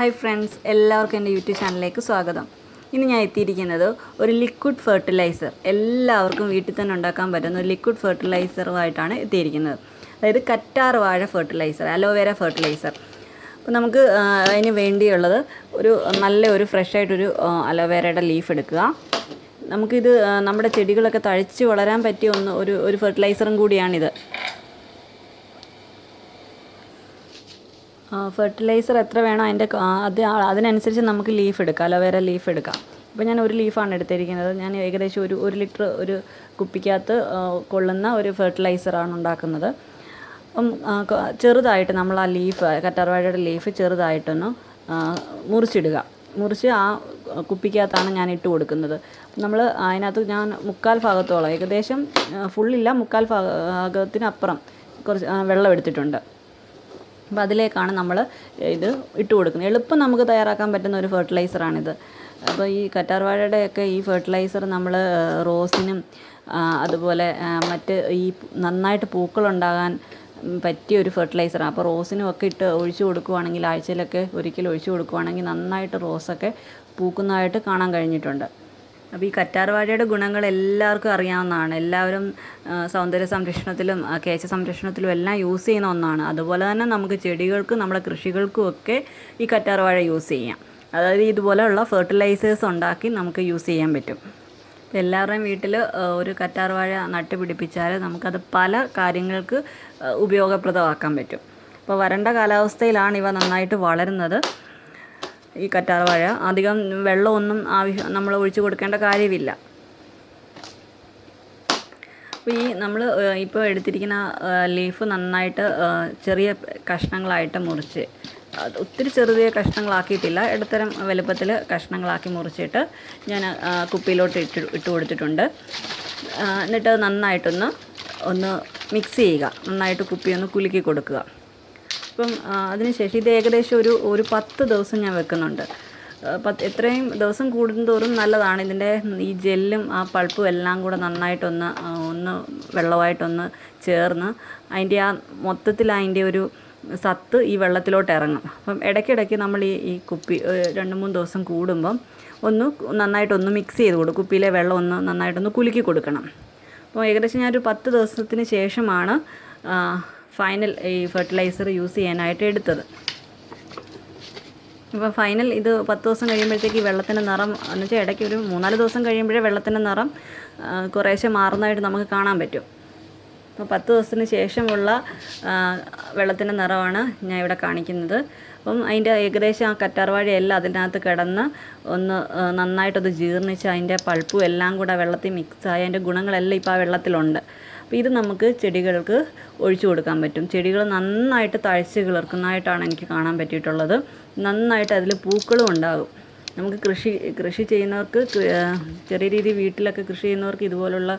Hi friends എല്ലാവർക്കും എന്റെ YouTube ചാനലിലേക്ക് സ്വാഗതം. ഇന്ന് ഞാൻ എത്തിയിരിക്കുന്നത് ഒരു ലിക്വിഡ് ഫെർട്ടിലൈസർ എല്ലാവർക്കും വീട്ടിൽ തന്നെ ഉണ്ടാക്കാൻ പറ്റുന്ന ഒരു ലിക്വിഡ് ഫെർട്ടിലൈസറുമായിട്ടാണ് എത്തിയിരിക്കുന്നത്. അതായത് കറ്റാർ വാഴ ഫെർട്ടിലൈസർ അലോവേര ഫെർട്ടിലൈസർ അപ്പോൾ നമുക്ക് അതിന് വേണ്ടിയുള്ളത് ഒരു നല്ല ഒരു ഫ്രഷ് ആയിട്ടൊരു അലോവേരയുടെ ലീഫ് എടുക്കുക. നമുക്കിത് നമ്മുടെ ചെടികളൊക്കെ തഴച്ച് വളരാൻ പറ്റിയ ഒന്ന് ഒരു ഒരു ഫെർട്ടിലൈസറും കൂടിയാണിത്. ഫെർട്ടിലൈസർ എത്ര വേണോ അതിന്റെ അത് അതിനനുസരിച്ച് നമുക്ക് ലീഫ് എടുക്കാം അലോവേര ലീഫ് എടുക്കാം. ഇപ്പോൾ ഞാൻ ഒരു ലീഫാണ് എടുത്തിരിക്കുന്നത്. ഞാൻ ഏകദേശം ഒരു ഒരു ലിറ്റർ ഒരു കുപ്പിക്കകത്ത് കൊള്ളുന്ന ഒരു ഫെർട്ടിലൈസറാണ് ഉണ്ടാക്കുന്നത്. അപ്പം ചെറുതായിട്ട് നമ്മൾ ആ ലീഫ് കറ്റാർവാഴയുടെ ലീഫ് ചെറുതായിട്ടൊന്ന് മുറിച്ചിടുക. മുറിച്ച് ആ കുപ്പിക്കകത്താണ് ഞാൻ ഇട്ട് കൊടുക്കുന്നത്. നമ്മൾ അതിനകത്ത് ഞാൻ മുക്കാൽ ഭാഗത്തോളം ഏകദേശം ഫുള്ളില്ല മുക്കാൽ ഭാഗ- ഭാഗത്തിനപ്പുറം കുറച്ച് വെള്ളം എടുത്തിട്ടുണ്ട്. അപ്പോൾ അതിലേക്കാണ് നമ്മൾ ഇത് ഇട്ട് കൊടുക്കുന്നത്. എളുപ്പം നമുക്ക് തയ്യാറാക്കാൻ പറ്റുന്ന ഒരു ഫെർട്ടിലൈസറാണിത്. അപ്പോൾ ഈ കറ്റാർവാഴയുടെയൊക്കെ ഈ ഫെർട്ടിലൈസർ നമ്മൾ റോസിനും അതുപോലെ മറ്റ് ഈ നന്നായിട്ട് പൂക്കളുണ്ടാകാൻ പറ്റിയ ഒരു ഫെർട്ടിലൈസറാണ്. അപ്പോൾ റോസിനും ഒക്കെ ഇട്ട് ഒഴിച്ചു കൊടുക്കുവാണെങ്കിൽ ആഴ്ചയിലൊക്കെ ഒരിക്കൽ ഒഴിച്ചു കൊടുക്കുവാണെങ്കിൽ നന്നായിട്ട് റോസൊക്കെ പൂക്കുന്നതായിട്ട് കാണാൻ കഴിഞ്ഞിട്ടുണ്ട്. അപ്പോൾ ഈ കറ്റാർവാഴയുടെ ഗുണങ്ങൾ എല്ലാവർക്കും അറിയാവുന്നതാണ്. എല്ലാവരും സൗന്ദര്യ സംരക്ഷണത്തിലും കേശ സംരക്ഷണത്തിലും എല്ലാം യൂസ് ചെയ്യുന്ന ഒന്നാണ്. അതുപോലെ തന്നെ നമുക്ക് ചെടികൾക്കും നമ്മുടെ കൃഷികൾക്കും ഒക്കെ ഈ കറ്റാർവാഴ യൂസ് ചെയ്യാം. അതായത് ഇതുപോലെയുള്ള ഫെർട്ടിലൈസേഴ്സ് ഉണ്ടാക്കി നമുക്ക് യൂസ് ചെയ്യാൻ പറ്റും. എല്ലാവരുടെയും വീട്ടിൽ ഒരു കറ്റാർവാഴ നട്ട് പിടിപ്പിച്ചാൽ നമുക്കത് പല കാര്യങ്ങൾക്ക് ഉപയോഗപ്രദമാക്കാൻ പറ്റും. അപ്പോൾ വരണ്ട കാലാവസ്ഥയിലാണ് ഇവ നന്നായിട്ട് വളരുന്നത്. ഈ കറ്റാർ വാഴ. അധികം വെള്ളമൊന്നും ആവശ്യം നമ്മൾ ഒഴിച്ചു കൊടുക്കേണ്ട കാര്യമില്ല. അപ്പോൾ ഈ നമ്മൾ ഇപ്പോൾ എടുത്തിരിക്കുന്ന ലീഫ് നന്നായിട്ട് ചെറിയ കഷ്ണങ്ങളായിട്ട് മുറിച്ച് ഒത്തിരി ചെറിയ കഷ്ണങ്ങളാക്കിയിട്ടില്ല. ഇടത്തരം വലുപ്പത്തിൽ കഷ്ണങ്ങളാക്കി മുറിച്ചിട്ട് ഞാൻ കുപ്പിയിലോട്ട് ഇട്ട് ഇട്ട് കൊടുത്തിട്ടുണ്ട്. എന്നിട്ട് നന്നായിട്ടൊന്ന് ഒന്ന് മിക്സ് ചെയ്യുക. നന്നായിട്ട് കുപ്പി ഒന്ന് കുലുക്കി കൊടുക്കുക. ഇപ്പം ആ, അതിനുശേഷം ഇത് ഏകദേശം ഒരു ഒരു പത്ത് ദിവസം ഞാൻ വെക്കുന്നുണ്ട്. പത്ത് എത്രയും ദിവസം കൂടുന്തോറും നല്ലതാണ്. ഇതിന്റെ ഈ ജെല്ലും ആ പൾപ്പും എല്ലാം കൂടെ നന്നായിട്ടൊന്ന് ഒന്ന് വെള്ളമായിട്ടൊന്ന് ചേർന്ന് അതിന്റെ ആ മൊത്തത്തിൽ അതിന്റെ ഒരു സത്ത് ഈ വെള്ളത്തിലോട്ട് ഇറങ്ങും. അപ്പം ഇടയ്ക്കിടയ്ക്ക് നമ്മൾ ഈ ഈ കുപ്പി രണ്ട് മൂന്ന് ദിവസം കൂടുമ്പം ഒന്ന് നന്നായിട്ടൊന്ന് മിക്സ് ചെയ്ത് കൊടുക്കും. കുപ്പിയിലെ വെള്ളം ഒന്ന് നന്നായിട്ടൊന്ന് കുലുക്കി കൊടുക്കണം. അപ്പോൾ ഏകദേശം ഞാനൊരു പത്ത് ദിവസത്തിന് ശേഷമാണ് ഫൈനൽ ഈ ഫെർട്ടിലൈസർ യൂസ് ചെയ്യാനായിട്ട് എടുത്തത്. ഇപ്പോൾ ഫൈനൽ ഇത് പത്ത് ദിവസം കഴിയുമ്പോഴത്തേക്ക് ഈ വെള്ളത്തിന്റെ നിറം എന്ന് വെച്ചാൽ ഇടയ്ക്ക് ഒരു മൂന്നാൽ ദിവസം കഴിയുമ്പോഴേ വെള്ളത്തിന്റെ നിറം കുറേശ്ശെ മാറുന്നതായിട്ട് നമുക്ക് കാണാൻ പറ്റും. അപ്പോൾ പത്ത് ദിവസത്തിന് ശേഷമുള്ള വെള്ളത്തിന്റെ നിറമാണ് ഞാൻ ഇവിടെ കാണിക്കുന്നത്. അപ്പം അതിന്റെ ഏകദേശം ആ കറ്റാർവാഴയെല്ലാം അതിനകത്ത് കിടന്ന് ഒന്ന് നന്നായിട്ടത് ജീർണിച്ച് അതിന്റെ പൾപ്പും എല്ലാം കൂടെ വെള്ളത്തിൽ മിക്സായി അതിന്റെ ഗുണങ്ങളെല്ലാം ഇപ്പോൾ ആ വെള്ളത്തിലുണ്ട്. അപ്പോൾ ഇത് നമുക്ക് ചെടികൾക്ക് ഒഴിച്ചു കൊടുക്കാൻ പറ്റും. ചെടികൾ നന്നായിട്ട് തഴച്ച് കിളിർക്കുന്നതായിട്ടാണ് എനിക്ക് കാണാൻ പറ്റിയിട്ടുള്ളത്. നന്നായിട്ട് അതിൽ പൂക്കളും ഉണ്ടാകും. നമുക്ക് കൃഷി കൃഷി ചെയ്യുന്നവർക്ക് ചെറിയ രീതിയിൽ വീട്ടിലൊക്കെ കൃഷി ചെയ്യുന്നവർക്ക് ഇതുപോലുള്ള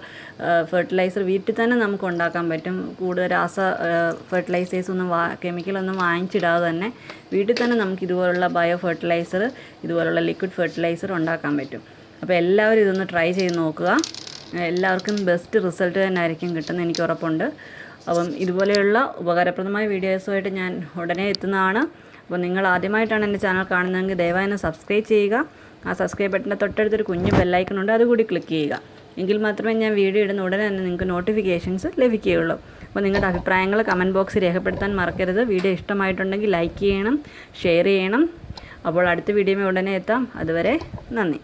ഫെർട്ടിലൈസർ വീട്ടിൽ തന്നെ നമുക്ക് ഉണ്ടാക്കാൻ പറ്റും. കൂടുതൽ രാസ ഫെർട്ടിലൈസേഴ്സ് ഒന്നും വാ കെമിക്കലൊന്നും വാങ്ങിച്ചിടാതെ തന്നെ വീട്ടിൽ തന്നെ നമുക്ക് ഇതുപോലുള്ള ബയോ ഫെർട്ടിലൈസർ ഇതുപോലുള്ള ലിക്വിഡ് ഫെർട്ടിലൈസർ ഉണ്ടാക്കാൻ പറ്റും. അപ്പോൾ എല്ലാവരും ഇതൊന്ന് ട്രൈ ചെയ്ത് നോക്കുക. എല്ലാവർക്കും ബെസ്റ്റ് റിസൾട്ട് തന്നെ ആയിരിക്കും കിട്ടുന്നത് എനിക്ക് ഉറപ്പുണ്ട്. അപ്പം ഇതുപോലെയുള്ള ഉപകാരപ്രദമായ വീഡിയോസുമായിട്ട് ഞാൻ ഉടനെ എത്തുന്നതാണ്. അപ്പോൾ നിങ്ങൾ ആദ്യമായിട്ടാണ് എന്റെ ചാനൽ കാണുന്നതെങ്കിൽ ദയവായി എന്നെ സബ്സ്ക്രൈബ് ചെയ്യുക. ആ സബ്സ്ക്രൈബ് ബട്ടന്റെ തൊട്ടടുത്തൊരു കുഞ്ഞ് ബെല്ലൈക്കൺ ഉണ്ട്. അതുകൂടി ക്ലിക്ക് ചെയ്യുക. എങ്കിൽ മാത്രമേ ഞാൻ വീഡിയോ ഇടുന്ന ഉടനെ തന്നെ നിങ്ങൾക്ക് നോട്ടിഫിക്കേഷൻസ് ലഭിക്കുകയുള്ളൂ. അപ്പോൾ നിങ്ങളുടെ അഭിപ്രായങ്ങൾ കമന്റ് ബോക്സിൽ രേഖപ്പെടുത്താൻ മറക്കരുത്. വീഡിയോ ഇഷ്ടമായിട്ടുണ്ടെങ്കിൽ ലൈക്ക് ചെയ്യണം ഷെയർ ചെയ്യണം. അപ്പോൾ അടുത്ത വീഡിയോ ഉടനെ എത്താം. അതുവരെ നന്ദി.